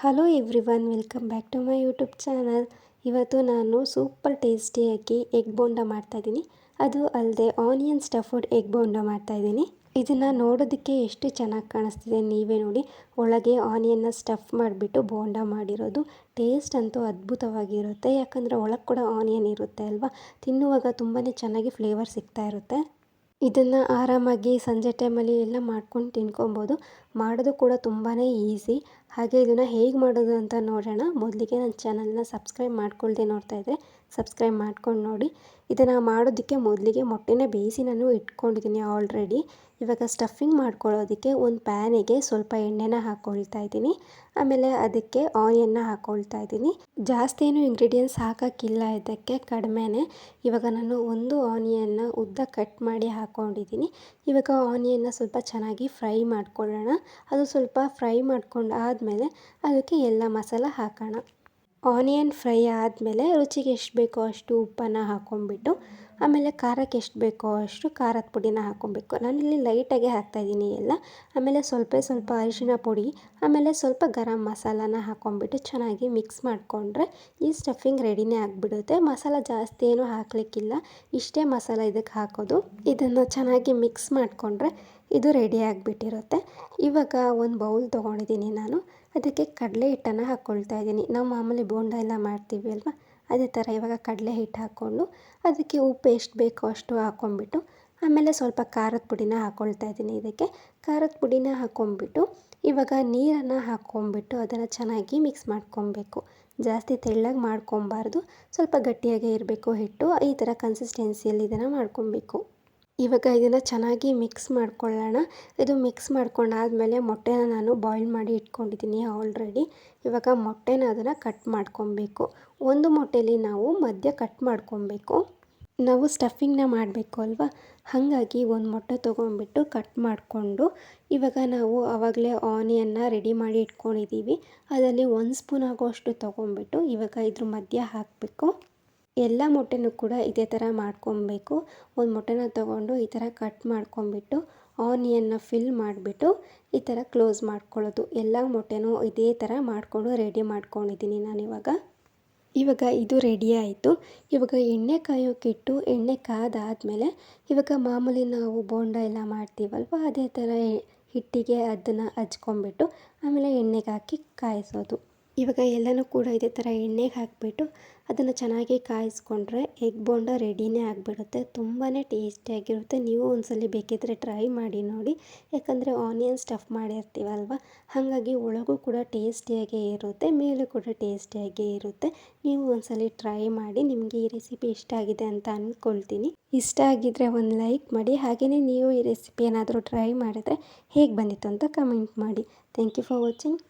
Hello everyone welcome back to my YouTube channel ಇವತ್ತು ನಾನು super ಟೇಸ್ಟಿಯಾಗಿ ಎಗ್ ಬೋಂಡ ಮಾಡ್ತಾಯಿದ್ದೀನಿ ಅದು ಅಲ್ಲದೆ ಆನಿಯನ್ ಸ್ಟಫ್ಡ್ ಎಗ್ ಬೋಂಡ ಮಾಡ್ತಾಯಿದ್ದೀನಿ ಇದನ್ನು ನೋಡೋದಕ್ಕೆ ಎಷ್ಟು ಚೆನ್ನಾಗಿ ಕಾಣಿಸ್ತಿದೆ ನೀವೇ ನೋಡಿ. ಒಳಗೆ ಆನಿಯನ್ನ ಸ್ಟಫ್ ಮಾಡಿಬಿಟ್ಟು ಬೋಂಡ ಮಾಡಿರೋದು. ಟೇಸ್ಟ್ ಅಂತೂ ಅದ್ಭುತವಾಗಿರುತ್ತೆ. ಯಾಕಂದರೆ ಒಳಗೆ ಕೂಡ ಆನಿಯನ್ ಇರುತ್ತೆ ಅಲ್ವಾ? ತಿನ್ನುವಾಗ ತುಂಬಾ ಚೆನ್ನಾಗಿ ಫ್ಲೇವರ್ ಸಿಗ್ತಾ ಇರುತ್ತೆ. ಇದನ್ನು ಆರಾಮಾಗಿ ಸಂಜೆ ಟೈಮಲ್ಲಿ ಎಲ್ಲ ಮಾಡ್ಕೊಂಡು ತಿನ್ಕೊಬೋದು. ಮಾಡೋದು ಕೂಡ ತುಂಬಾ ಈಸಿ ಹಾಗೆ ಇದನ್ನು ಹೇಗೆ ಮಾಡೋದು ಅಂತ ನೋಡೋಣ. ಮೊದಲಿಗೆ ನನ್ನ ಚಾನಲ್ನ ಸಬ್ಸ್ಕ್ರೈಬ್ ಮಾಡ್ಕೊಳ್ದೆ ನೋಡ್ತಾ ಇದ್ದರೆ ಸಬ್ಸ್ಕ್ರೈಬ್ ಮಾಡ್ಕೊಂಡು ನೋಡಿ. ಇದನ್ನು ಮಾಡೋದಕ್ಕೆ ಮೊದಲಿಗೆ ಮೊಟ್ಟೆನೇ ಬೇಯಿಸಿ ನಾನು ಇಟ್ಕೊಂಡಿದ್ದೀನಿ ಆಲ್ರೆಡಿ ಇವಾಗ ಸ್ಟಫಿಂಗ್ ಮಾಡ್ಕೊಳ್ಳೋದಕ್ಕೆ ಒಂದು ಪ್ಯಾನಿಗೆ ಸ್ವಲ್ಪ ಎಣ್ಣೆನ ಹಾಕ್ಕೊಳ್ತಾ ಇದ್ದೀನಿ. ಆಮೇಲೆ ಅದಕ್ಕೆ ಆನಿಯನ್ನ ಹಾಕ್ಕೊಳ್ತಾ ಇದ್ದೀನಿ. ಜಾಸ್ತಿ ಏನು ಇಂಗ್ರೀಡಿಯೆಂಟ್ಸ್ ಹಾಕೋಕ್ಕಿಲ್ಲ ಇದಕ್ಕೆ, ಕಡಿಮೆನೇ. ಇವಾಗ ನಾನು ಒಂದು ಆನಿಯನ್ನ ಉದ್ದ ಕಟ್ ಮಾಡಿ ಹಾಕ್ಕೊಂಡಿದ್ದೀನಿ ಇವಾಗ ಆನಿಯನ್ನ ಸ್ವಲ್ಪ ಚೆನ್ನಾಗಿ ಫ್ರೈ ಮಾಡ್ಕೊಳ್ಳೋಣ. ಅದು ಸ್ವಲ್ಪ ಫ್ರೈ ಮಾಡ್ಕೊಂಡು ಆದಮೇಲೆ ಅದಕ್ಕೆ ಎಲ್ಲ ಮಸಾಲ ಹಾಕೋಣ. ಆನಿಯನ್ ಫ್ರೈ ಆದಮೇಲೆ ರುಚಿಗೆ ಎಷ್ಟು ಬೇಕೋ ಅಷ್ಟು ಉಪ್ಪನ್ನು ಹಾಕ್ಕೊಂಬಿಟ್ಟು ಆಮೇಲೆ ಖಾರಕ್ಕೆ ಎಷ್ಟು ಬೇಕೋ ಅಷ್ಟು ಖಾರದ ಪುಡಿನ ಹಾಕ್ಕೊಬೇಕು. ನಾನಿಲ್ಲಿ ಲೈಟಾಗೆ ಹಾಕ್ತಾಯಿದ್ದೀನಿ ಎಲ್ಲ. ಆಮೇಲೆ ಸ್ವಲ್ಪ ಸ್ವಲ್ಪ ಅರಿಶಿನ ಪುಡಿ, ಆಮೇಲೆ ಸ್ವಲ್ಪ ಗರಂ ಮಸಾಲಾನ ಹಾಕ್ಕೊಂಬಿಟ್ಟು ಚೆನ್ನಾಗಿ ಮಿಕ್ಸ್ ಮಾಡಿಕೊಂಡ್ರೆ ಈ ಸ್ಟಫಿಂಗ್ ರೆಡಿನೇ ಆಗಿಬಿಡುತ್ತೆ. ಮಸಾಲ ಜಾಸ್ತಿ ಏನೂ ಹಾಕಲಿಕ್ಕಿಲ್ಲ. ಇಷ್ಟೇ ಮಸಾಲ ಇದಕ್ಕೆ ಹಾಕೋದು. ಇದನ್ನು ಚೆನ್ನಾಗಿ ಮಿಕ್ಸ್ ಮಾಡಿಕೊಂಡ್ರೆ ಇದು ರೆಡಿ ಆಗಿಬಿಟ್ಟಿರುತ್ತೆ. ಇವಾಗ ಒಂದು ಬೌಲ್ ತೊಗೊಂಡಿದ್ದೀನಿ ನಾನು. ಅದಕ್ಕೆ ಕಡಲೆ ಹಿಟ್ಟನ್ನು ಹಾಕ್ಕೊಳ್ತಾ ಇದ್ದೀನಿ. ನಾವು ಮಾಮೂಲಿ ಬೋಂಡ ಎಲ್ಲ ಮಾಡ್ತೀವಿ ಅಲ್ವಾ? ಅದೇ ಥರ ಇವಾಗ ಕಡಲೆ ಹಿಟ್ಟು ಹಾಕ್ಕೊಂಡು ಅದಕ್ಕೆ ಉಪ್ಪು ಎಷ್ಟು ಬೇಕೋ ಅಷ್ಟು ಹಾಕ್ಕೊಂಬಿಟ್ಟು ಆಮೇಲೆ ಸ್ವಲ್ಪ ಖಾರದ ಪುಡಿನ ಹಾಕ್ಕೊಳ್ತಾ ಇದ್ದೀನಿ ಇದಕ್ಕೆ. ಖಾರದ ಪುಡಿನ ಹಾಕ್ಕೊಂಬಿಟ್ಟು ಇವಾಗ ನೀರನ್ನು ಹಾಕ್ಕೊಂಬಿಟ್ಟು ಅದನ್ನು ಚೆನ್ನಾಗಿ ಮಿಕ್ಸ್ ಮಾಡ್ಕೊಬೇಕು. ಜಾಸ್ತಿ ತೆಳ್ಳಗೆ ಮಾಡ್ಕೊಬಾರ್ದು. ಸ್ವಲ್ಪ ಗಟ್ಟಿಯಾಗೇ ಇರಬೇಕು ಹಿಟ್ಟು. ಈ ಥರ ಕನ್ಸಿಸ್ಟೆನ್ಸಿಯಲ್ಲಿ ಇದನ್ನು ಮಾಡ್ಕೊಬೇಕು. ಇವಾಗ ಇದನ್ನು ಚೆನ್ನಾಗಿ ಮಿಕ್ಸ್ ಮಾಡ್ಕೊಳ್ಳೋಣ. ಇದು ಮಿಕ್ಸ್ ಮಾಡ್ಕೊಂಡಾದಮೇಲೆ ಮೊಟ್ಟೆನ ನಾನು ಬಾಯ್ಲ್ ಮಾಡಿ ಇಟ್ಕೊಂಡಿದ್ದೀನಿ ಆಲ್ರೆಡಿ. ಇವಾಗ ಮೊಟ್ಟೆನ ಅದನ್ನು ಕಟ್ ಮಾಡ್ಕೊಬೇಕು. ಒಂದು ಮೊಟ್ಟೆಲಿ ನಾವು ಮಧ್ಯ ಕಟ್ ಮಾಡ್ಕೊಬೇಕು. ನಾವು ಸ್ಟಫಿಂಗ್ನ ಮಾಡಬೇಕು ಅಲ್ವಾ? ಹಾಗಾಗಿ ಒಂದು ಮೊಟ್ಟೆ ತೊಗೊಂಡ್ಬಿಟ್ಟು ಕಟ್ ಮಾಡಿಕೊಂಡು ಇವಾಗ ನಾವು ಆವಾಗಲೇ ಆನಿಯನ್ನ ರೆಡಿ ಮಾಡಿ ಇಟ್ಕೊಂಡಿದ್ದೀವಿ. ಅದರಲ್ಲಿ ಒಂದು ಸ್ಪೂನ್ ಆಗೋಷ್ಟು ತೊಗೊಂಡ್ಬಿಟ್ಟು ಇವಾಗ ಇದ್ರ ಮಧ್ಯ ಹಾಕಬೇಕು. ಎಲ್ಲ ಮೊಟ್ಟೆನೂ ಕೂಡ ಇದೇ ಥರ ಮಾಡ್ಕೊಬೇಕು. ಒಂದು ಮೊಟ್ಟೆನ ತೊಗೊಂಡು ಈ ಥರ ಕಟ್ ಮಾಡ್ಕೊಂಬಿಟ್ಟು ಆನಿಯನ್ನ ಫಿಲ್ ಮಾಡಿಬಿಟ್ಟು ಈ ಥರ ಕ್ಲೋಸ್ ಮಾಡ್ಕೊಳ್ಳೋದು. ಎಲ್ಲ ಮೊಟ್ಟೆನೂ ಇದೇ ಥರ ಮಾಡಿಕೊಂಡು ರೆಡಿ ಮಾಡ್ಕೊಂಡಿದ್ದೀನಿ ನಾನಿವಾಗ ಇವಾಗ. ಇದು ರೆಡಿ ಆಯಿತು. ಇವಾಗ ಎಣ್ಣೆ ಕಾಯೋಕ್ಕಿಟ್ಟು ಎಣ್ಣೆ ಕಾದಾದಮೇಲೆ ಇವಾಗ ಮಾಮೂಲಿ ನಾವು ಬೋಂಡ ಎಲ್ಲ ಮಾಡ್ತೀವಲ್ವ, ಅದೇ ಥರ ಹಿಟ್ಟಿಗೆ ಅದನ್ನು ಹಚ್ಕೊಂಬಿಟ್ಟು ಆಮೇಲೆ ಎಣ್ಣೆಗೆ ಹಾಕಿ ಕಾಯಿಸೋದು. ಇವಾಗ ಎಲ್ಲನೂ ಕೂಡ ಇದೇ ಥರ ಎಣ್ಣೆಗೆ ಹಾಕಿಬಿಟ್ಟು ಅದನ್ನು ಚೆನ್ನಾಗಿ ಕಾಯಿಸ್ಕೊಂಡ್ರೆ ಎಗ್ ಬೋಂಡ ರೆಡಿನೇ ಆಗಿಬಿಡುತ್ತೆ. ತುಂಬಾ ಟೇಸ್ಟಿಯಾಗಿರುತ್ತೆ. ನೀವು ಒಂದ್ಸಲ ಬೇಕಿದ್ದರೆ ಟ್ರೈ ಮಾಡಿ ನೋಡಿ. ಯಾಕಂದರೆ ಆನಿಯನ್ ಸ್ಟಫ್ ಮಾಡಿರ್ತೀವಲ್ವ? ಹಾಗಾಗಿ ಒಳಗೂ ಕೂಡ ಟೇಸ್ಟಿಯಾಗೇ ಇರುತ್ತೆ, ಮೇಲೂ ಕೂಡ ಟೇಸ್ಟಿಯಾಗೇ ಇರುತ್ತೆ. ನೀವು ಒಂದ್ಸಲ ಟ್ರೈ ಮಾಡಿ ನಿಮಗೆ ಈ ರೆಸಿಪಿ ಇಷ್ಟ ಆಗಿದೆ ಅಂತ ಅಂದ್ಕೊಳ್ತೀನಿ ಇಷ್ಟ ಆಗಿದ್ದರೆ ಒಂದು ಲೈಕ್ ಮಾಡಿ ಹಾಗೆಯೇ ನೀವು ಈ ರೆಸಿಪಿ ಏನಾದರೂ ಟ್ರೈ ಮಾಡಿದ್ರೆ ಹೇಗೆ ಬಂದಿತ್ತು ಅಂತ ಕಮೆಂಟ್ ಮಾಡಿ. Thank you for watching.